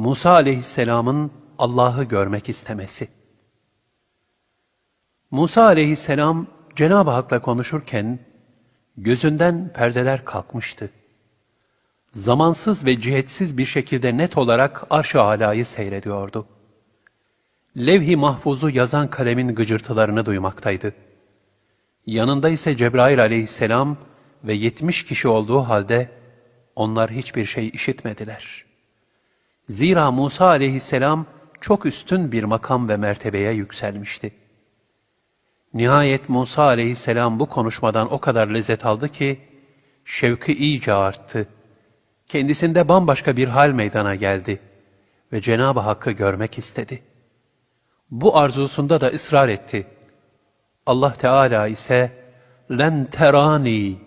Musa aleyhisselamın Allah'ı görmek istemesi. Musa aleyhisselam Cenab-ı Hak'la konuşurken gözünden perdeler kalkmıştı. Zamansız ve cihetsiz bir şekilde net olarak arş-ı alayı seyrediyordu. Levh-i mahfuzu yazan kalemin gıcırtılarını duymaktaydı. Yanında ise Cebrail aleyhisselam ve yetmiş kişi olduğu halde onlar hiçbir şey işitmediler. Zira Musa aleyhisselam çok üstün bir makam ve mertebeye yükselmişti. Nihayet Musa aleyhisselam bu konuşmadan o kadar lezzet aldı ki, şevki iyice arttı. Kendisinde bambaşka bir hal meydana geldi ve Cenab-ı Hakk'ı görmek istedi. Bu arzusunda da ısrar etti. Allah Teala ise, len terani,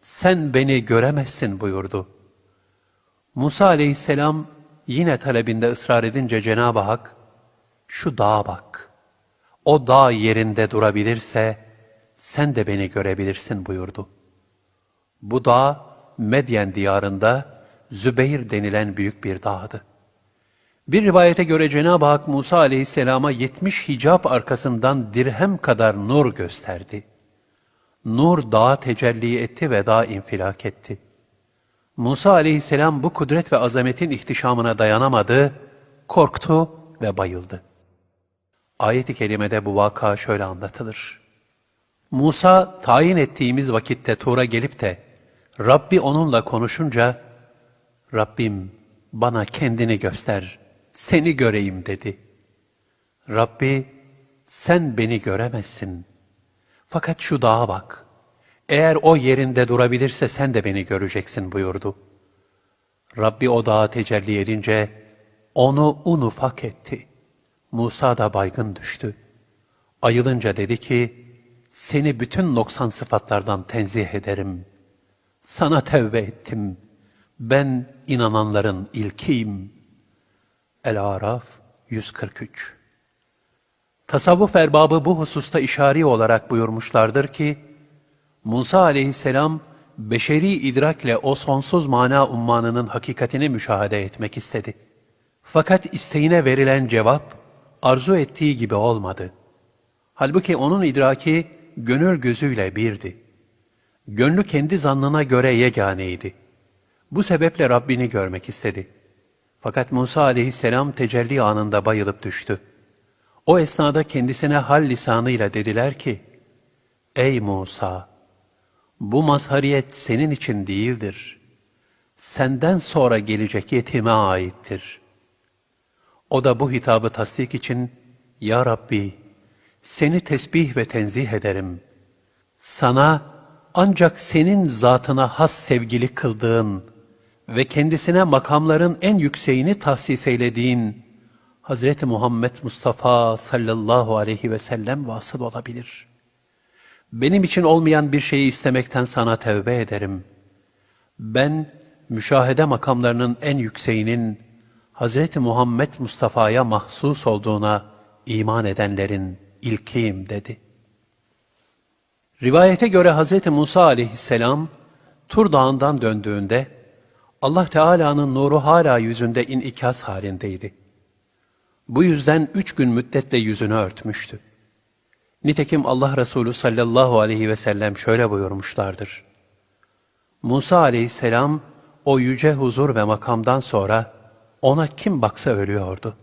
sen beni göremezsin buyurdu. Musa aleyhisselam yine talebinde ısrar edince Cenab-ı Hak, şu dağa bak, o dağ yerinde durabilirse, sen de beni görebilirsin buyurdu. Bu dağ, Medyen diyarında Zübeyir denilen büyük bir dağdı. Bir rivayete göre Cenab-ı Hak Musa aleyhisselama yetmiş hicap arkasından dirhem kadar nur gösterdi. Nur dağa tecelli etti ve dağ infilak etti. Musa aleyhisselam bu kudret ve azametin ihtişamına dayanamadı, korktu ve bayıldı. Ayet-i kerimede bu vaka şöyle anlatılır. Musa tayin ettiğimiz vakitte Tur'a gelip de Rabbi onunla konuşunca Rabbim bana kendini göster, seni göreyim dedi. Rabbi sen beni göremezsin. Fakat şu dağa bak. Eğer o yerinde durabilirse sen de beni göreceksin buyurdu. Rabbi o dağa tecelli edince onu un ufak etti. Musa da baygın düştü. Ayılınca dedi ki, seni bütün noksan sıfatlardan tenzih ederim. Sana tevbe ettim. Ben inananların ilkiyim. El-Araf 143 Tasavvuf erbabı bu hususta işari olarak buyurmuşlardır ki, Musa aleyhisselam, beşeri idrakle o sonsuz mana ummanının hakikatini müşahede etmek istedi. Fakat isteğine verilen cevap, arzu ettiği gibi olmadı. Halbuki onun idraki, gönül gözüyle birdi. Gönlü kendi zannına göre yeganeydi. Bu sebeple Rabbini görmek istedi. Fakat Musa aleyhisselam tecelli anında bayılıp düştü. O esnada kendisine hal lisanıyla dediler ki, Ey Musa! Bu mazhariyet senin için değildir. Senden sonra gelecek yetime aittir. O da bu hitabı tasdik için, Ya Rabbi, seni tesbih ve tenzih ederim. Sana ancak senin zatına has sevgili kıldığın ve kendisine makamların en yükseğini tahsis eylediğin Hazreti Muhammed Mustafa sallallahu aleyhi ve sellem vasıl olabilir. Benim için olmayan bir şeyi istemekten sana tevbe ederim. Ben müşahede makamlarının en yükseğinin Hazreti Muhammed Mustafa'ya mahsus olduğuna iman edenlerin ilkiyim dedi. Rivayete göre Hazreti Musa aleyhisselam Tur Dağı'ndan döndüğünde Allah Teala'nın nuru hala yüzünde inikas halindeydi. Bu yüzden üç gün müddetle yüzünü örtmüştü. Nitekim Allah Resulü sallallahu aleyhi ve sellem şöyle buyurmuşlardır. Musa aleyhisselam o yüce huzur ve makamdan sonra ona kim baksa ölüyordu.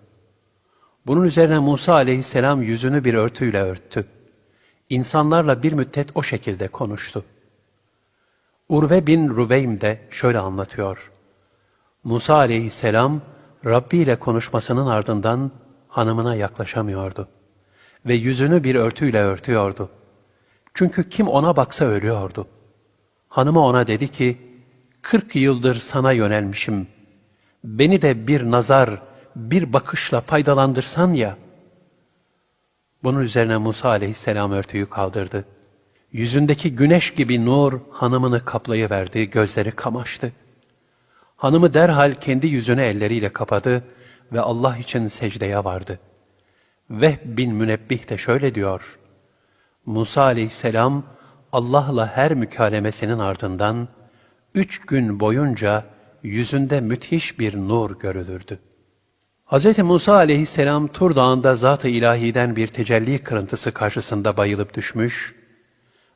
Bunun üzerine Musa aleyhisselam yüzünü bir örtüyle örttü. İnsanlarla bir müddet o şekilde konuştu. Urve bin Rubeym de şöyle anlatıyor. Musa aleyhisselam Rabbi ile konuşmasının ardından hanımına yaklaşamıyordu ve yüzünü bir örtüyle örtüyordu. Çünkü kim ona baksa ölüyordu. Hanımı ona dedi ki, kırk yıldır sana yönelmişim. Beni de bir nazar, bir bakışla faydalandırsan ya. Bunun üzerine Musa aleyhisselam örtüyü kaldırdı. Yüzündeki güneş gibi nur hanımını kaplayıverdi, gözleri kamaştı. Hanımı derhal kendi yüzünü elleriyle kapadı ve Allah için secdeye vardı. Vehb bin Münebbih de şöyle diyor. Musa aleyhisselam Allah'la her mükalemesinin ardından üç gün boyunca yüzünde müthiş bir nur görülürdü. Hz. Musa aleyhisselam Tur Dağı'nda Zat-ı İlahi'den bir tecelli kırıntısı karşısında bayılıp düşmüş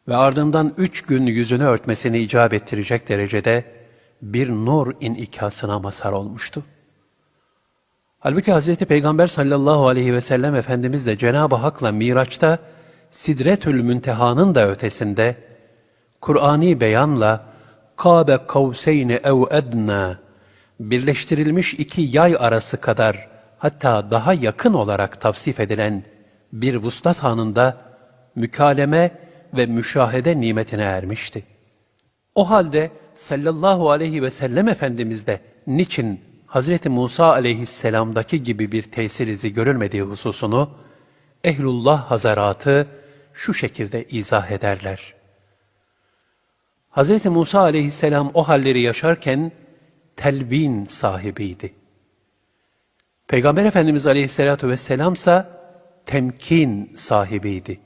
ve ardından üç gün yüzünü örtmesini icap ettirecek derecede bir nur inikasına mazhar olmuştu. Halbuki Hz. Peygamber sallallahu aleyhi ve sellem Efendimiz de Cenab-ı Hak'la Miraç'ta Sidretül Münteha'nın da ötesinde Kur'ani beyanla Kabe kavseyni ev edna birleştirilmiş iki yay arası kadar hatta daha yakın olarak tavsif edilen bir vuslat anında mükaleme ve müşahede nimetine ermişti. O halde sallallahu aleyhi ve sellem Efendimiz de niçin Hz. Musa aleyhisselamdaki gibi bir tesir izi görülmediği hususunu Ehlullah Hazaratı şu şekilde izah ederler. Hz. Musa aleyhisselam o halleri yaşarken telbin sahibiydi. Peygamber Efendimiz aleyhissalatu vesselam ise temkin sahibiydi.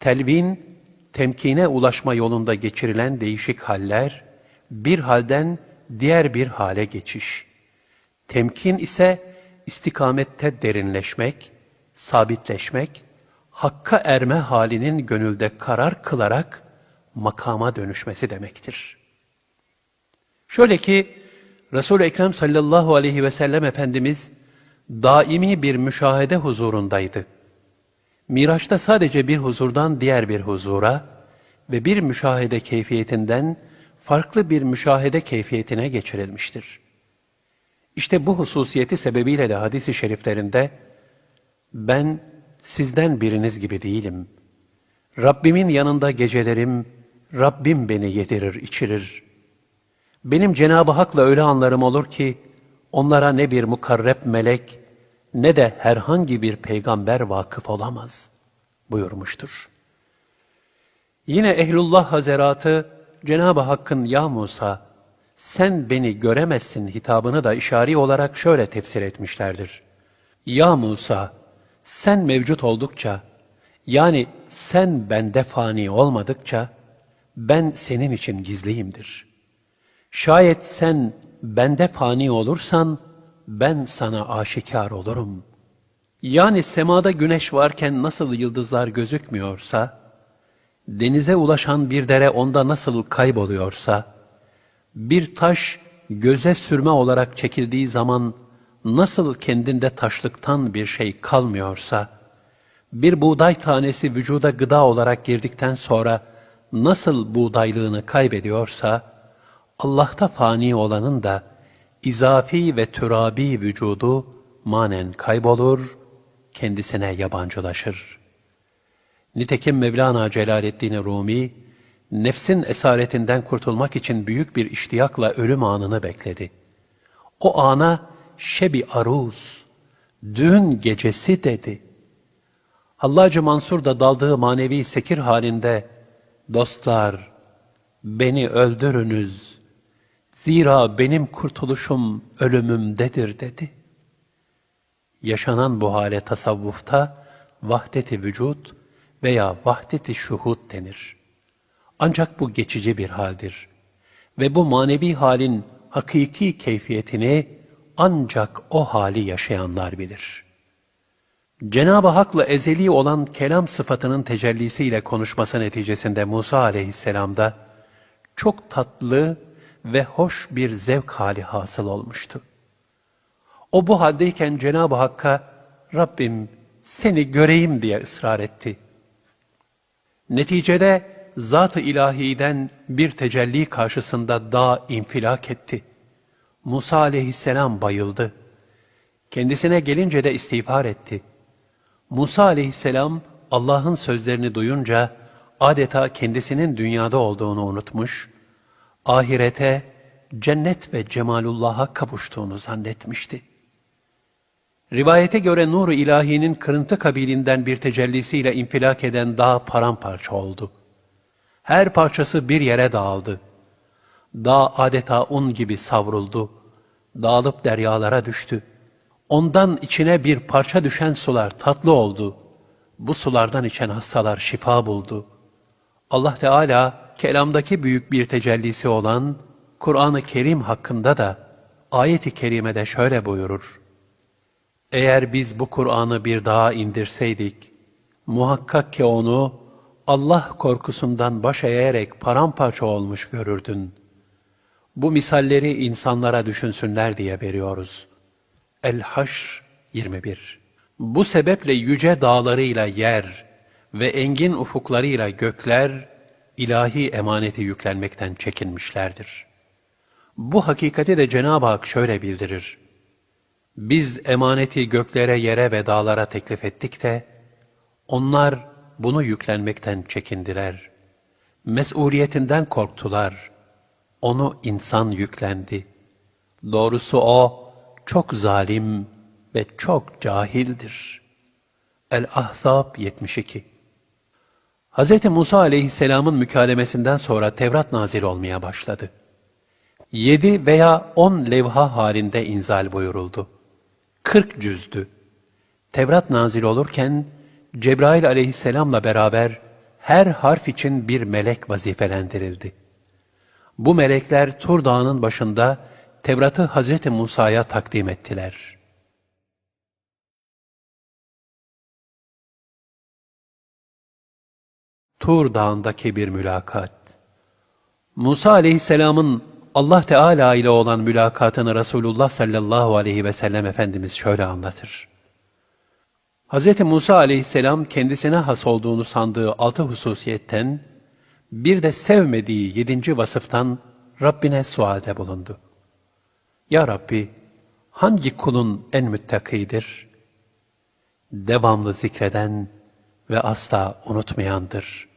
Telbin, temkine ulaşma yolunda geçirilen değişik haller, bir halden diğer bir hale geçiş. Temkin ise istikamette derinleşmek, sabitleşmek, hakka erme halinin gönülde karar kılarak makama dönüşmesi demektir. Şöyle ki Resul-i Ekrem sallallahu aleyhi ve sellem Efendimiz daimi bir müşahede huzurundaydı. Miraç'ta sadece bir huzurdan diğer bir huzura ve bir müşahede keyfiyetinden farklı bir müşahede keyfiyetine geçirilmiştir. İşte bu hususiyeti sebebiyle de hadis-i şeriflerinde ben sizden biriniz gibi değilim. Rabbimin yanında gecelerim, Rabbim beni yedirir, içirir. Benim Cenab-ı Hak'la öyle anlarım olur ki, onlara ne bir mukarreb melek, ne de herhangi bir peygamber vakıf olamaz buyurmuştur. Yine Ehlullah Hazeratı, Cenab-ı Hakk'ın ya Musa, sen beni göremezsin hitabını da işari olarak şöyle tefsir etmişlerdir. Ya Musa, sen mevcut oldukça, yani sen bende fani olmadıkça, ben senin için gizliyimdir. Şayet sen bende fani olursan, ben sana aşikar olurum. Yani semada güneş varken nasıl yıldızlar gözükmüyorsa, denize ulaşan bir dere onda nasıl kayboluyorsa, bir taş göze sürme olarak çekildiği zaman nasıl kendinde taşlıktan bir şey kalmıyorsa, bir buğday tanesi vücuda gıda olarak girdikten sonra nasıl buğdaylığını kaybediyorsa, Allah'ta fani olanın da izafi ve türabi vücudu manen kaybolur, kendisine yabancılaşır. Nitekim Mevlana Celaleddin Rumi, nefsin esaretinden kurtulmak için büyük bir iştiyakla ölüm anını bekledi. O ana şebi aruz, düğün gecesi dedi. Hallacı Mansur da daldığı manevi sekir halinde, dostlar, beni öldürünüz, zira benim kurtuluşum ölümümdedir dedi. Yaşanan bu hale tasavvufta vahdeti vücut veya vahdeti şuhud denir. Ancak bu geçici bir haldir ve bu manevi halin hakiki keyfiyetini ancak o hali yaşayanlar bilir. Cenab-ı Hak'la ezeli olan kelam sıfatının tecellisiyle konuşması neticesinde Musa aleyhisselamda çok tatlı ve hoş bir zevk hali hasıl olmuştu. O bu haldeyken Cenab-ı Hakk'a Rabbim seni göreyim diye ısrar etti. Neticede Zat-ı İlahi'den bir tecelli karşısında dağ infilak etti. Musa aleyhisselam bayıldı. Kendisine gelince de istiğfar etti. Musa aleyhisselam Allah'ın sözlerini duyunca adeta kendisinin dünyada olduğunu unutmuş, ahirete, cennet ve cemalullah'a kavuştuğunu zannetmişti. Rivayete göre nur-u ilahinin kırıntı kabilinden bir tecellisiyle infilak eden dağ paramparça oldu. Her parçası bir yere dağıldı. Dağ adeta un gibi savruldu. Dağılıp deryalara düştü. Ondan içine bir parça düşen sular tatlı oldu. Bu sulardan içen hastalar şifa buldu. Allah Teala kelamdaki büyük bir tecellisi olan Kur'an-ı Kerim hakkında da ayet-i kerimede şöyle buyurur. Eğer biz bu Kur'an'ı bir daha indirseydik, muhakkak ki onu Allah korkusundan baş eğerek paramparça olmuş görürdün. Bu misalleri insanlara düşünsünler diye veriyoruz. El-Haşr 21 Bu sebeple yüce dağlarıyla yer ve engin ufuklarıyla gökler, ilahi emaneti yüklenmekten çekinmişlerdir. Bu hakikati de Cenab-ı Hak şöyle bildirir. Biz emaneti göklere, yere ve dağlara teklif ettik de, onlar bunu yüklenmekten çekindiler. Mesuliyetinden korktular. Onu insan yüklendi. Doğrusu o çok zalim ve çok cahildir. El-Ahzab 72 Hz. Musa aleyhisselamın mükalemesinden sonra Tevrat nazil olmaya başladı. Yedi veya on levha halinde inzal buyuruldu. Kırk cüzdü. Tevrat nazil olurken Cebrail aleyhisselamla beraber her harf için bir melek vazifelendirildi. Bu melekler Tur Dağı'nın başında Tevrat'ı Hz. Musa'ya takdim ettiler. Tur Dağı'ndaki bir mülakat Musa aleyhisselamın Allah Teala ile olan mülakatını Resulullah sallallahu aleyhi ve sellem Efendimiz şöyle anlatır. Hz. Musa aleyhisselam kendisine has olduğunu sandığı altı hususiyetten, bir de sevmediği yedinci vasıftan Rabbine sualde bulundu. Ya Rabbi, hangi kulun en müttakidir? Devamlı zikreden ve asla unutmayandır.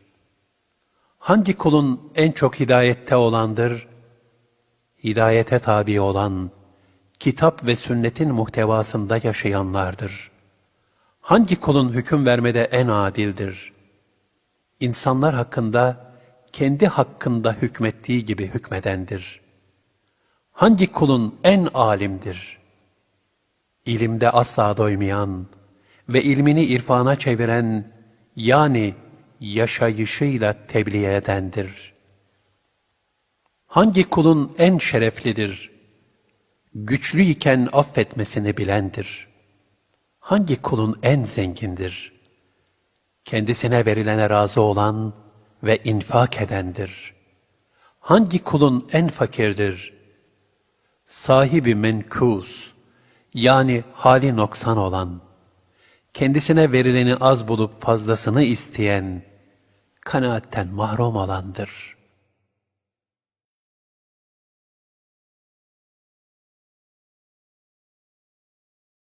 Hangi kulun en çok hidayette olandır? Hidayete tabi olan, kitap ve sünnetin muhtevasında yaşayanlardır. Hangi kulun hüküm vermede en adildir? İnsanlar hakkında, kendi hakkında hükmettiği gibi hükmedendir. Hangi kulun en alimdir? İlimde asla doymayan ve ilmini irfana çeviren, yani yaşayışıyla tebliğ edendir. Hangi kulun en şereflidir? Güçlü iken affetmesini bilendir. Hangi kulun en zengindir? Kendisine verilene razı olan ve infak edendir. Hangi kulun en fakirdir? Sahibi menkus, yani hali noksan olan, kendisine verileni az bulup fazlasını isteyen, kanaatten mahrum olandır.